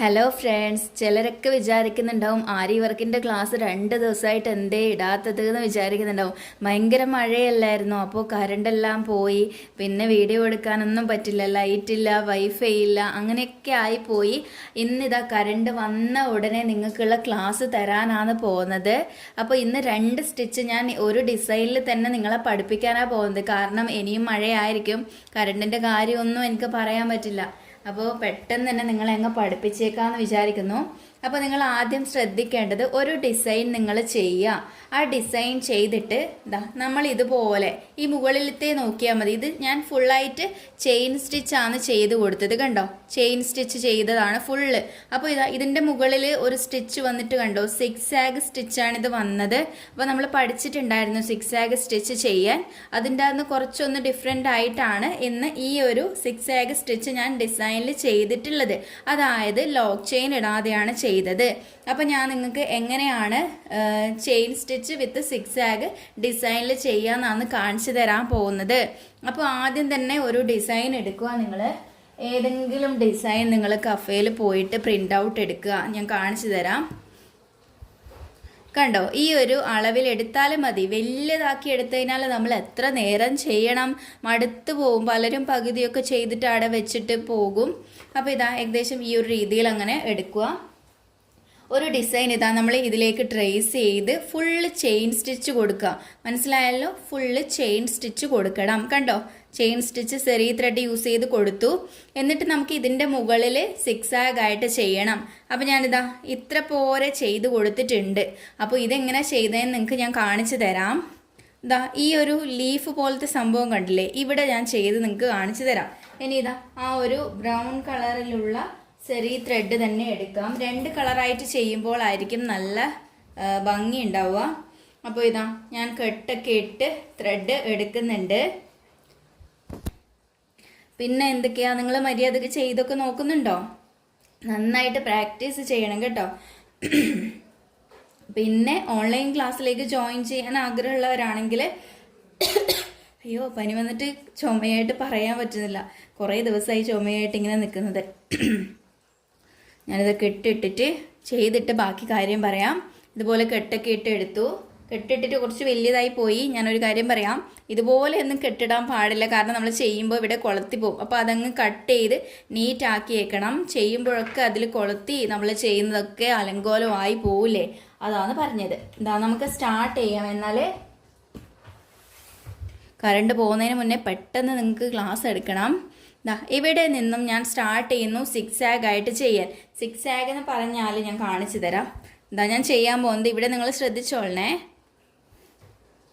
Hello friends ചിലരൊക്കെ വിചാരിക്കുന്നുണ്ടാവും ആരി വർക്കിന്റെ class രണ്ട് ദിവസമായിട്ട് എന്തേ ഇടാത്തത് എന്ന് വിചാരിക്കുന്നുണ്ടാവും. ഭയങ്കര മഴയല്ലായിരുന്നു? അപ്പോൾ കറണ്ടെല്ലാം പോയി. പിന്നെ വീഡിയോ എടുക്കാനൊന്നും പറ്റില്ല. ലൈറ്റ് ഇല്ല വൈഫൈ ഇല്ല. അങ്ങനെയൊക്കെ ആയിപ്പോയി. ഇന്നിതാ കറണ്ട് വന്ന ഉടനെ നിങ്ങൾക്കുള്ള ക്ലാസ് തരാനാണ് പോകുന്നത്. അപ്പോൾ ഇന്ന് രണ്ട് സ്റ്റിച്ച് ഞാൻ ഒരു ഡിസൈനിൽ തന്നെ നിങ്ങളെ പഠിപ്പിക്കാനാണ് പോകുന്നത്. കാരണം ഇനിയും മഴയായിരിക്കും. കറണ്ടിന്റെ കാര്യമൊന്നും എനിക്ക് പറയാൻ പറ്റില്ല. അപ്പോൾ പെട്ടെന്ന് തന്നെ നിങ്ങളെ അങ്ങ് പഠിപ്പിച്ചേക്കാമെന്ന് വിചാരിക്കുന്നു. അപ്പോൾ നിങ്ങൾ ആദ്യം ശ്രദ്ധിക്കേണ്ടത് ഒരു ഡിസൈൻ നിങ്ങൾ ചെയ്യുക. ആ ഡിസൈൻ ചെയ്തിട്ട് ഇതാ നമ്മൾ ഇതുപോലെ ഈ മുകളിലത്തെ നോക്കിയാൽ മതി. ഇത് ഞാൻ ഫുള്ളായിട്ട് ചെയിൻ സ്റ്റിച്ചാണ് ചെയ്ത് കൊടുത്തത് കണ്ടോ? ചെയിൻ സ്റ്റിച്ച് ചെയ്തതാണ് ഫുള്ള് അപ്പോൾ ഇതാ ഇതിന്റെ മുകളിൽ ഒരു സ്റ്റിച്ച് വന്നിട്ട് കണ്ടോ? സിക്സ് ആഗ് സ്റ്റിച്ചാണ് ഇത് വന്നത്. അപ്പോൾ നമ്മൾ പഠിച്ചിട്ടുണ്ടായിരുന്നു സിക്സ് ആഗ് സ്റ്റിച്ച് ചെയ്യാൻ. അതിന്റെ അന്ന് കുറച്ചൊന്ന് ഡിഫറെന്റ് ആയിട്ടാണ് ഇന്ന് ഈ ഒരു സിക്സ് ആഗ് സ്റ്റിച്ച് ഞാൻ ഡിസൈനിൽ ചെയ്തിട്ടുള്ളത്. അതായത് ലോക്ക് ചെയിൻ ഇടാതെയാണ് ചെയ്തത്. അപ്പോൾ ഞാൻ നിങ്ങൾക്ക് എങ്ങനെയാണ് ചെയിൻ സ്റ്റിച്ച് വിത്ത് സിക്സ് ആഗ് ഡിസൈനിൽ ചെയ്യാമെന്നാണ് കാണിച്ചു തരാൻ പോകുന്നത്. അപ്പോൾ ആദ്യം തന്നെ ഒരു ഡിസൈൻ എടുക്കുക. നിങ്ങൾ ഏതെങ്കിലും ഡിസൈൻ നിങ്ങൾ കഫേയിൽ പോയിട്ട് പ്രിന്റ് ഔട്ട് എടുക്കുക. ഞാൻ കാണിച്ചു തരാം. കണ്ടോ? ഈ ഒരു അളവിൽ എടുത്താൽ മതി. വലിയതാക്കി എടുത്തു കഴിഞ്ഞാൽ നമ്മൾ എത്ര നേരം ചെയ്യണം? മടുത്തു പോകും. പലരും പകുതിയൊക്കെ ചെയ്തിട്ട് അവിടെ വെച്ചിട്ട് പോകും. അപ്പോൾ ഇതാ ഏകദേശം ഈ ഒരു രീതിയിൽ അങ്ങനെ എടുക്കുക. ഒരു ഡിസൈൻ ഇതാ നമ്മൾ ഇതിലേക്ക് ട്രേസ് ചെയ്ത് ഫുള്ള് ചെയിൻ സ്റ്റിച്ച് കൊടുക്കുക. മനസ്സിലായല്ലോ? ഫുള്ള് ചെയിൻ സ്റ്റിച്ച് കൊടുക്കണം. കണ്ടോ? ചെയിൻ സ്റ്റിച്ച് സെറി ത്രെഡ് യൂസ് ചെയ്ത് കൊടുത്തു. എന്നിട്ട് നമുക്ക് ഇതിന്റെ മുകളിൽ സിക്സ് ആയിട്ട് ചെയ്യണം. അപ്പോൾ ഞാനിതാ ഇത്ര പോരെ ചെയ്ത് കൊടുത്തിട്ടുണ്ട്. അപ്പോൾ ഇതെങ്ങനെ ചെയ്തതെന്ന് നിങ്ങൾക്ക് ഞാൻ കാണിച്ചു തരാം. ഇതാ ഈ ഒരു ലീഫ് പോലത്തെ സംഭവം കണ്ടില്ലേ? ഇവിടെ ഞാൻ ചെയ്ത് നിങ്ങൾക്ക് കാണിച്ചു തരാം. ഇനി ഇതാ ആ ഒരു ബ്രൗൺ കളറിലുള്ള ചെറിയ ത്രെഡ് തന്നെ എടുക്കാം. രണ്ട് കളറായിട്ട് ചെയ്യുമ്പോൾ ആയിരിക്കും നല്ല ഭംഗി ഉണ്ടാവുക അപ്പോൾ ഇതാ ഞാൻ കെട്ടൊക്കെ ഇട്ട് ത്രെഡ് എടുക്കുന്നുണ്ട്. പിന്നെ എന്തൊക്കെയാ? നിങ്ങൾ മര്യാദയ്ക്ക് ചെയ്തൊക്കെ നോക്കുന്നുണ്ടോ? നന്നായിട്ട് പ്രാക്ടീസ് ചെയ്യണം കേട്ടോ. പിന്നെ ഓൺലൈൻ ക്ലാസ്സിലേക്ക് ജോയിൻ ചെയ്യാൻ ആഗ്രഹമുള്ളവരാണെങ്കിൽ അയ്യോ പനി വന്നിട്ട് ചുമയായിട്ട് പറയാൻ പറ്റുന്നില്ല. കുറേ ദിവസമായി ചുമയായിട്ട് ഇങ്ങനെ നിൽക്കുന്നത്. ഞാനിത് കെട്ടിട്ടിട്ട് ചെയ്തിട്ട് ബാക്കി കാര്യം പറയാം. ഇതുപോലെ കെട്ടൊക്കെ ഇട്ട് എടുത്തു. കെട്ടിട്ടിട്ട് കുറച്ച് വലിയതായി പോയി. ഞാനൊരു കാര്യം പറയാം. ഇതുപോലെ ഒന്നും കെട്ടിടാൻ പാടില്ല. കാരണം നമ്മൾ ചെയ്യുമ്പോൾ ഇവിടെ കൊളത്തി പോകും. അപ്പോൾ അതങ്ങ് കട്ട് ചെയ്ത് നീറ്റ് ആക്കി വെക്കണം. ചെയ്യുമ്പോഴൊക്കെ അതിൽ കൊളത്തി നമ്മൾ ചെയ്യുന്നതൊക്കെ അലങ്കോലമായി പോവില്ലേ? അതാണ് പറഞ്ഞത്. ഇതാ നമുക്ക് സ്റ്റാർട്ട് ചെയ്യാം. എന്നാൽ കറണ്ട് പോകുന്നതിന് മുന്നേ പെട്ടെന്ന് നിങ്ങൾക്ക് ക്ലാസ് എടുക്കണം. ദാ ഇവിടെ നിന്നും ഞാൻ സ്റ്റാർട്ട് ചെയ്യുന്നു സിക്സ് ആഗ് ആയിട്ട് ചെയ്യാൻ. സിക്സ് ആഗ് എന്ന് പറഞ്ഞാൽ ഞാൻ കാണിച്ചു തരാം. ഇതാ ഞാൻ ചെയ്യാൻ പോകുന്നത് ഇവിടെ നിങ്ങൾ ശ്രദ്ധിച്ചോളണേ.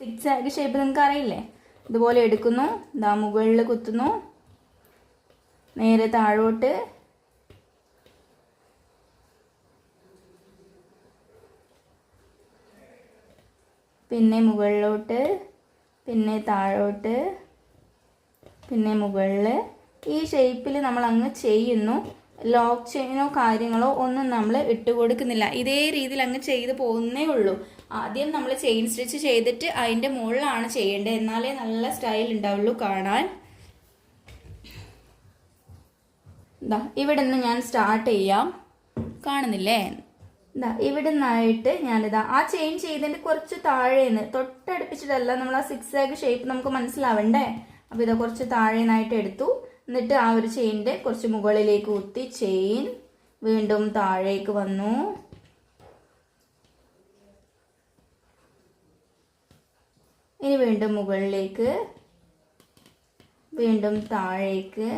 സിക്സ് ആഗ് ഷേപ്പ് നിങ്ങൾക്ക് അറിയില്ലേ ഇതുപോലെ എടുക്കുന്നു. ഇതാ മുകളിൽ കുത്തുന്നു. നേരെ താഴോട്ട്. പിന്നെ മുകളിലോട്ട്. പിന്നെ താഴോട്ട്. പിന്നെ മുകളിൽ ഈ ഷേപ്പിൽ നമ്മൾ അങ്ങ് ചെയ്യുന്നു. ലോക്ക് ചെയിനോ കാര്യങ്ങളോ ഒന്നും നമ്മൾ ഇട്ട് കൊടുക്കുന്നില്ല. ഇതേ രീതിയിൽ അങ്ങ് ചെയ്ത് പോകുന്നേ ഉള്ളൂ. ആദ്യം നമ്മൾ ചെയിൻ സ്റ്റിച്ച് ചെയ്തിട്ട് അതിന്റെ മുകളിലാണ് ചെയ്യേണ്ടത്. എന്നാലേ നല്ല സ്റ്റൈൽ ഉണ്ടാവുള്ളൂ കാണാൻ. ദാ ഇവിടെ നിന്ന് ഞാൻ സ്റ്റാർട്ട് ചെയ്യാം. കാണുന്നില്ലേ? ഇതാ ഇവിടെ നിന്നായിട്ട് ഞാനിതാ ആ ചെയിൻ ചെയ്തതിന്റെ കുറച്ച് താഴേന്ന്. തൊട്ടടുപ്പിച്ചിട്ടല്ല നമ്മൾ ആ സിക്സ് ആഗ് ഷേപ്പ് നമുക്ക് മനസ്സിലാവണ്ടേ? അപ്പോൾ ഇതാ കുറച്ച് താഴേന്നായിട്ട് എടുത്തു. എന്നിട്ട് ആ ഒരു ചെയിന്റെ കുറച്ച് മുകളിലേക്ക് കുത്തി ചെയിൻ വീണ്ടും താഴേക്ക് വന്നു. ഇനി വീണ്ടും മുകളിലേക്ക് വീണ്ടും താഴേക്ക്.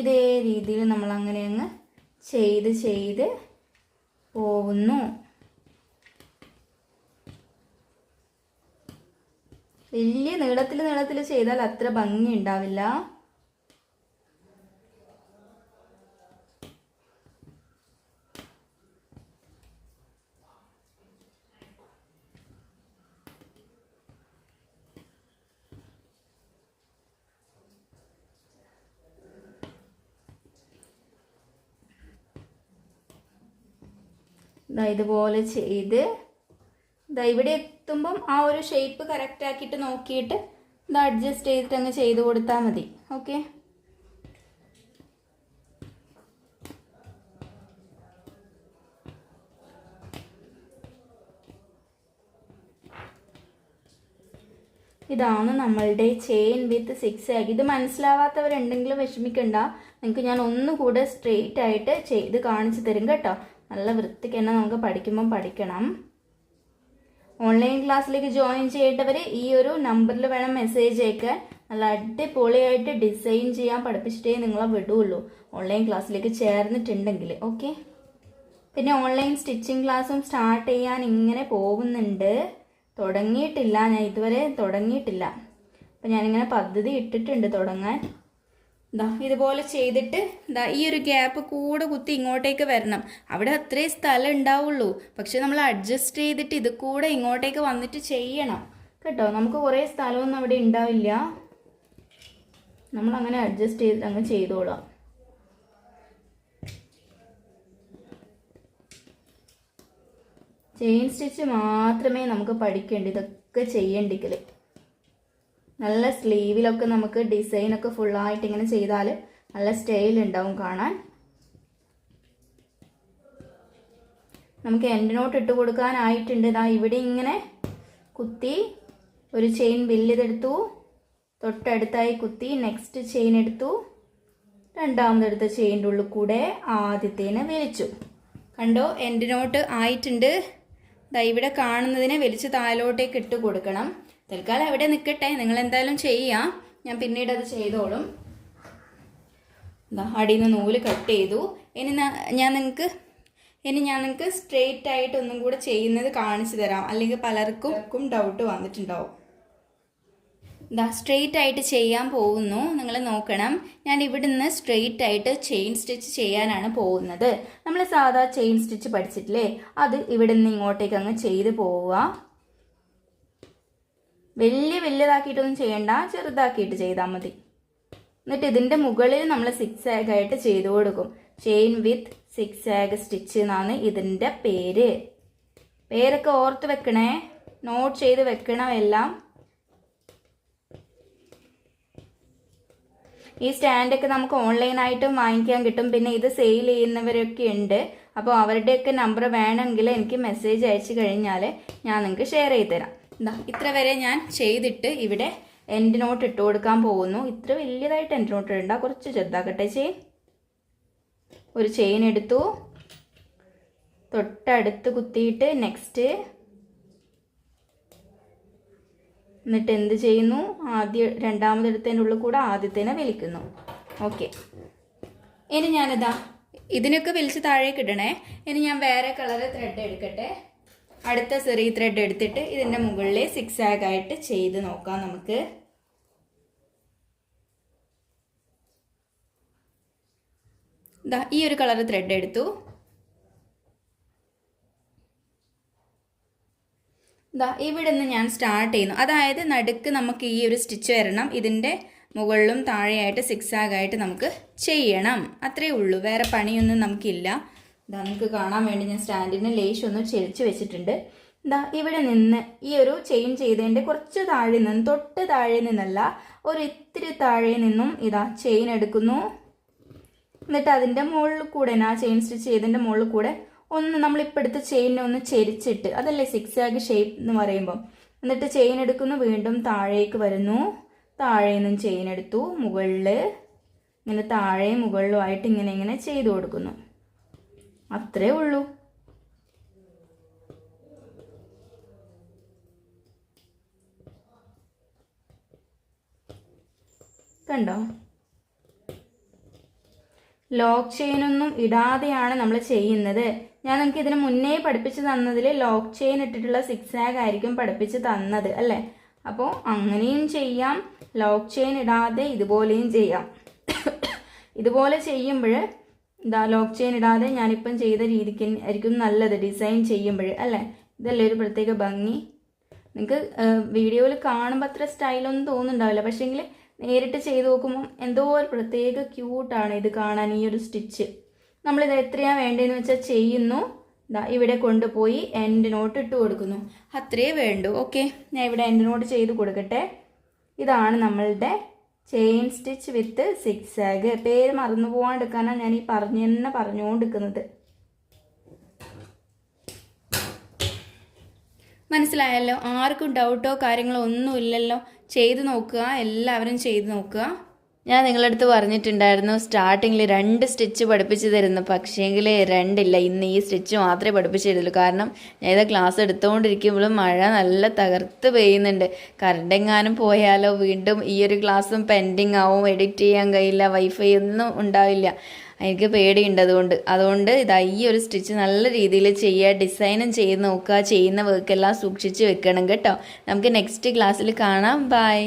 ഇതേ രീതിയിൽ നമ്മൾ അങ്ങനെ അങ്ങ് ചെയ്ത് ചെയ്ത് പോകുന്നു. വലിയ നീളത്തിൽ നീളത്തിൽ ചെയ്താൽ അത്ര ഭംഗി ഉണ്ടാവില്ല. ഇതുപോലെ ചെയ്ത് ദാ ഇവിടെ എത്തുമ്പം ആ ഒരു ഷേപ്പ് കറക്റ്റ് ആക്കിയിട്ട് നോക്കിയിട്ട് ഇത് അഡ്ജസ്റ്റ് ചെയ്തിട്ട് അങ്ങ് ചെയ്ത് കൊടുത്താൽ മതി. ഓക്കെ ഇതാണ് നമ്മളുടെ ചെയിൻ വിത്ത് സിക്സ് ആക്കി ഇത് മനസ്സിലാവാത്തവരുണ്ടെങ്കിലും വിഷമിക്കണ്ട. നിങ്ങൾക്ക് ഞാൻ ഒന്നുകൂടെ സ്ട്രെയിറ്റ് ആയിട്ട് ചെയ്ത് കാണിച്ചു തരും കേട്ടോ. നല്ല വൃത്തിക്ക് തന്നെ നമുക്ക് പഠിക്കുമ്പം പഠിക്കണം. ഓൺലൈൻ ക്ലാസ്സിലേക്ക് ജോയിൻ ചെയ്യേണ്ടവർ ഈ ഒരു നമ്പറിൽ വേണം മെസ്സേജ് അയക്കാൻ. നല്ല അടിപൊളിയായിട്ട് ഡിസൈൻ ചെയ്യാൻ പഠിപ്പിച്ചിട്ടേ നിങ്ങളെ വിടുള്ളൂ. ഓൺലൈൻ ക്ലാസ്സിലേക്ക് ചേർന്നിട്ടുണ്ടെങ്കിൽ ഓക്കെ പിന്നെ ഓൺലൈൻ സ്റ്റിച്ചിങ് ക്ലാസ്സും സ്റ്റാർട്ട് ചെയ്യാൻ ഇങ്ങനെ പോകുന്നുണ്ട്. തുടങ്ങിയിട്ടില്ല ഞാൻ ഇതുവരെ തുടങ്ങിയിട്ടില്ല. അപ്പം ഞാനിങ്ങനെ പദ്ധതി ഇട്ടിട്ടുണ്ട് തുടങ്ങാൻ. ദാ ഇതുപോലെ ചെയ്തിട്ട് ദാ ഈ ഒരു ഗ്യാപ്പ് കൂടെ കുത്തി ഇങ്ങോട്ടേക്ക് വരണം. അവിടെ അത്രയും സ്ഥലം ഉണ്ടാവുള്ളൂ. പക്ഷെ നമ്മൾ അഡ്ജസ്റ്റ് ചെയ്തിട്ട് ഇത് കൂടെ ഇങ്ങോട്ടേക്ക് വന്നിട്ട് ചെയ്യണം. കേട്ടോ നമുക്ക് കുറേ സ്ഥലമൊന്നും അവിടെ ഉണ്ടാവില്ല. നമ്മൾ അങ്ങനെ അഡ്ജസ്റ്റ് ചെയ്തിട്ട് അങ്ങ് ചെയ്തോളാം. ചെയിൻ സ്റ്റിച്ച് മാത്രമേ നമുക്ക് പഠിക്കേണ്ടൂ ഇതൊക്കെ ചെയ്യണ്ടെങ്കിൽ നല്ല സ്ലീവിലൊക്കെ നമുക്ക് ഡിസൈനൊക്കെ ഫുള്ളായിട്ട് ഇങ്ങനെ ചെയ്താൽ നല്ല സ്റ്റൈൽ ഉണ്ടാവും കാണാൻ. നമുക്ക് എൻഡ് നോട്ട് ഇട്ട് കൊടുക്കാനായിട്ടുണ്ട്. ഇതാ ഇവിടെ ഇങ്ങനെ കുത്തി ഒരു ചെയിൻ ബില്ലിതെടുത്തു തൊട്ടടുത്തായി കുത്തി നെക്സ്റ്റ് ചെയിൻ എടുത്തു. രണ്ടാമതെടുത്ത ചെയിന്റെ ഉള്ളിൽ കൂടെ ആദ്യത്തേനെ വലിച്ചു. കണ്ടോ? എൻഡ് നോട്ട് ആയിട്ടുണ്ട്. ദാ ഇവിടെ കാണുന്നതിനെ വലിച്ച് താഴോട്ടേക്ക് ഇട്ട് കൊടുക്കണം. തൽക്കാലം അവിടെ നിൽക്കട്ടെ നിങ്ങൾ എന്തായാലും ചെയ്യാം. ഞാൻ പിന്നീട് അത് ചെയ്തോളും. അടിയിൽ നിന്ന് നൂൽ കട്ട് ചെയ്തു. ഇനി ഞാൻ നിങ്ങൾക്ക് ഇനി ഞാൻ നിങ്ങൾക്ക് സ്ട്രെയിറ്റ് ആയിട്ട് ഒന്നും കൂടെ ചെയ്യുന്നത് കാണിച്ചു തരാം. അല്ലെങ്കിൽ പലർക്കും ഡൗട്ട് വന്നിട്ടുണ്ടാവും. ദാ സ്ട്രെയിറ്റ് ആയിട്ട് ചെയ്യാൻ പോകുന്നു. നിങ്ങൾ നോക്കണം. ഞാൻ ഇവിടുന്ന് സ്ട്രെയിറ്റ് ആയിട്ട് ചെയിൻ സ്റ്റിച്ച് ചെയ്യാനാണ് പോകുന്നത്. നമ്മൾ സാധാ ചെയിൻ സ്റ്റിച്ച് പഠിച്ചിട്ടില്ലേ? അത് ഇവിടുന്ന് ഇങ്ങോട്ടേക്ക് അങ്ങ് ചെയ്ത് പോവുക. വലിയ വലിയതാക്കിയിട്ടൊന്നും ചെയ്യണ്ട ചെറുതാക്കിയിട്ട് ചെയ്താൽ മതി. എന്നിട്ട് ഇതിന്റെ മുകളിൽ നമ്മൾ സിക്സ് ആഗ് ആയിട്ട് ചെയ്തു കൊടുക്കും. ചെയിൻ വിത്ത് സിക്സ് ആഗ് സ്റ്റിച്ച് എന്നാണ് ഇതിന്റെ പേര്. പേരൊക്കെ ഓർത്ത് വെക്കണേ. നോട്ട് ചെയ്ത് വെക്കണമെല്ലാം ഈ സ്റ്റാൻഡൊക്കെ നമുക്ക് ഓൺലൈനായിട്ടും വാങ്ങിക്കാൻ കിട്ടും. പിന്നെ ഇത് സെയിൽ ചെയ്യുന്നവരൊക്കെ ഉണ്ട്. അപ്പോൾ അവരുടെയൊക്കെ നമ്പർ വേണമെങ്കിൽ എനിക്ക് മെസ്സേജ് അയച്ചു കഴിഞ്ഞാൽ ഞാൻ നിങ്ങൾക്ക് ഷെയർ ചെയ്ത് തരാം. ഇത്ര വരെ ഞാൻ ചെയ്തിട്ട് ഇവിടെ എൻഡ് നോട്ട് ഇട്ട് കൊടുക്കാൻ പോകുന്നു. ഇത്ര വലിയതായിട്ട് എൻഡ് നോട്ട് ഇടണ്ട. കുറച്ച് ചെറുതാക്കട്ടെ ചെയിൻ ഒരു ചെയിൻ എടുത്തു. തൊട്ടടുത്ത് കുത്തിയിട്ട് നെക്സ്റ്റ് എന്നിട്ട് എന്ത് ചെയ്യുന്നു? ആദ്യ രണ്ടാമതെടുത്തതിന്റെ ഉള്ളിൽ കൂടെ ആദ്യത്തേനെ വലിക്കുന്നു. ഓക്കെ ഇനി ഞാനിതാ ഇതിനൊക്കെ വലിച്ച് താഴേക്ക് ഇടണേ. ഇനി ഞാൻ വേറെ കളറ് ത്രെഡ് എടുക്കട്ടെ. അടുത്ത ചെറിയ ത്രെഡ് എടുത്തിട്ട് ഇതിന്റെ മുകളിൽ സിക്സ് ആയിട്ട് ചെയ്ത് നോക്കാം നമുക്ക്. ഈ ഒരു കളർ ത്രെഡ് എടുത്തു. ദാ ഇവിടെ നിന്ന് ഞാൻ സ്റ്റാർട്ട് ചെയ്യുന്നു. അതായത് നടുക്ക് നമുക്ക് ഈ ഒരു സ്റ്റിച്ച് വരണം. ഇതിന്റെ മുകളിലും താഴെയായിട്ട് സിക്സ് ആയിട്ട് നമുക്ക് ചെയ്യണം. അത്രയേ ഉള്ളൂ. വേറെ പണിയൊന്നും നമുക്കില്ല. ഇതാ നിങ്ങൾക്ക് കാണാൻ വേണ്ടി ഞാൻ സ്റ്റാൻഡിന് ലേശം ഒന്ന് ചെരിച്ച് വെച്ചിട്ടുണ്ട്. ഇതാ ഇവിടെ നിന്ന് ഈ ഒരു ചെയിൻ ചെയ്തതിന്റെ കുറച്ച് താഴെ നിന്ന് തൊട്ട് താഴെ നിന്നല്ല ഒരു ഇത്തിരി താഴെ നിന്നും ഇതാ ചെയിൻ എടുക്കുന്നു. എന്നിട്ട് അതിന്റെ മുകളിൽ കൂടെ ആ ചെയിൻ സ്റ്റിച്ച് ചെയ്തതിന്റെ മുകളിൽ കൂടെ ഒന്ന് നമ്മളിപ്പോൾ ചെയിനെ ഒന്ന് ചെരിച്ചിട്ട് അതല്ലേ സിക്സ് ആഗ് ഷേപ്പ് എന്ന് പറയുമ്പം. എന്നിട്ട് ചെയിൻ എടുക്കുന്നു വീണ്ടും താഴേക്ക് വരുന്നു. താഴെ നിന്നും ചെയിൻ എടുത്തു മുകളിൽ ഇങ്ങനെ താഴെ മുകളിലുമായിട്ട് ഇങ്ങനെ ഇങ്ങനെ ചെയ്തു കൊടുക്കുന്നു. അത്രേ ഉള്ളൂ. കണ്ടോ? ലോക്ക് ചെയിൻ ഒന്നും ഇടാതെയാണ് നമ്മൾ ചെയ്യുന്നത്. ഞാൻ നിങ്ങൾക്ക് ഇതിന് മുന്നേ പഠിപ്പിച്ച് തന്നതിൽ ലോക്ക് ചെയിൻ ഇട്ടിട്ടുള്ള സിക്സ് ആഗ് ആയിരിക്കും പഠിപ്പിച്ച് തന്നത് അല്ലേ? അപ്പോൾ അങ്ങനെയും ചെയ്യാം. ലോക്ക് ചെയിൻ ഇടാതെ ഇതുപോലെയും ചെയ്യാം. ഇതുപോലെ ചെയ്യുമ്പോൾ ഇതാ ലോക്ക് ചെയിൻ ഇടാതെ ഞാനിപ്പം ചെയ്ത രീതിക്ക് ആയിരിക്കും നല്ലത് ഡിസൈൻ ചെയ്യുമ്പോൾ അല്ലേ? ഇതല്ലേ ഒരു പ്രത്യേക ഭംഗി? നിങ്ങൾക്ക് വീഡിയോയിൽ കാണുമ്പോൾ അത്ര സ്റ്റൈലൊന്നും തോന്നുന്നുണ്ടാവില്ല. പക്ഷേങ്കിൽ നേരിട്ട് ചെയ്ത് നോക്കുമ്പോൾ എന്തോ ഒരു പ്രത്യേക ക്യൂട്ടാണ് ഇത് കാണാൻ ഈ ഒരു സ്റ്റിച്ച് നമ്മളിത് എത്രയാണ് വേണ്ടതെന്ന് വെച്ചാൽ ചെയ്യുന്നു. ഇതാ ഇവിടെ കൊണ്ടുപോയി എൻഡ് നോട്ട് ഇട്ട് കൊടുക്കുന്നു. അത്രയേ വേണ്ടൂ. ഓക്കെ ഞാൻ ഇവിടെ എൻഡ് നോട്ട് ചെയ്ത് കൊടുക്കട്ടെ. ഇതാണ് നമ്മളുടെ ചെയിൻ സ്റ്റിച്ച് വിത്ത് സിക്സ് ആഗ് പേര് മറന്നു പോകാണ്ടിരിക്കാനാണ് ഞാൻ ഈ പറഞ്ഞു തന്നെ പറഞ്ഞുകൊണ്ടിരിക്കുന്നത്. മനസ്സിലായല്ലോ? ആർക്കും ഡൗട്ടോ കാര്യങ്ങളോ ഒന്നും ഇല്ലല്ലോ ചെയ്ത് നോക്കുക. എല്ലാവരും ചെയ്ത് നോക്കുക. ഞാൻ നിങ്ങളുടെ അടുത്ത് പറഞ്ഞിട്ടുണ്ടായിരുന്നു സ്റ്റാർട്ടിങ്ങിൽ രണ്ട് സ്റ്റിച്ച് പഠിപ്പിച്ച് തരുന്നു. പക്ഷേങ്കിൽ രണ്ടില്ല ഇന്ന് ഈ സ്റ്റിച്ച് മാത്രമേ പഠിപ്പിച്ച് തരുള്ളൂ കാരണം ഞാൻ ഇതാ ക്ലാസ് എടുത്തുകൊണ്ടിരിക്കുമ്പോഴും മഴ നല്ല തകർത്ത് പെയ്യുന്നുണ്ട്. കറണ്ട് എങ്ങാനും പോയാലോ വീണ്ടും ഈ ഒരു ക്ലാസ്സും പെൻഡിങ് ആവും. എഡിറ്റ് ചെയ്യാൻ കഴിയില്ല വൈഫൈ ഒന്നും ഉണ്ടാവില്ല. എനിക്ക് പേടിയുണ്ട് അതുകൊണ്ട്. അതുകൊണ്ട് ഇതാ ഈ ഒരു സ്റ്റിച്ച് നല്ല രീതിയിൽ ചെയ്യുക ഡിസൈനും ചെയ്ത് നോക്കുക ചെയ്യുന്ന വർക്കെല്ലാം സൂക്ഷിച്ച് വെക്കണം കേട്ടോ. നമുക്ക് നെക്സ്റ്റ് ക്ലാസ്സിൽ കാണാം. ബൈ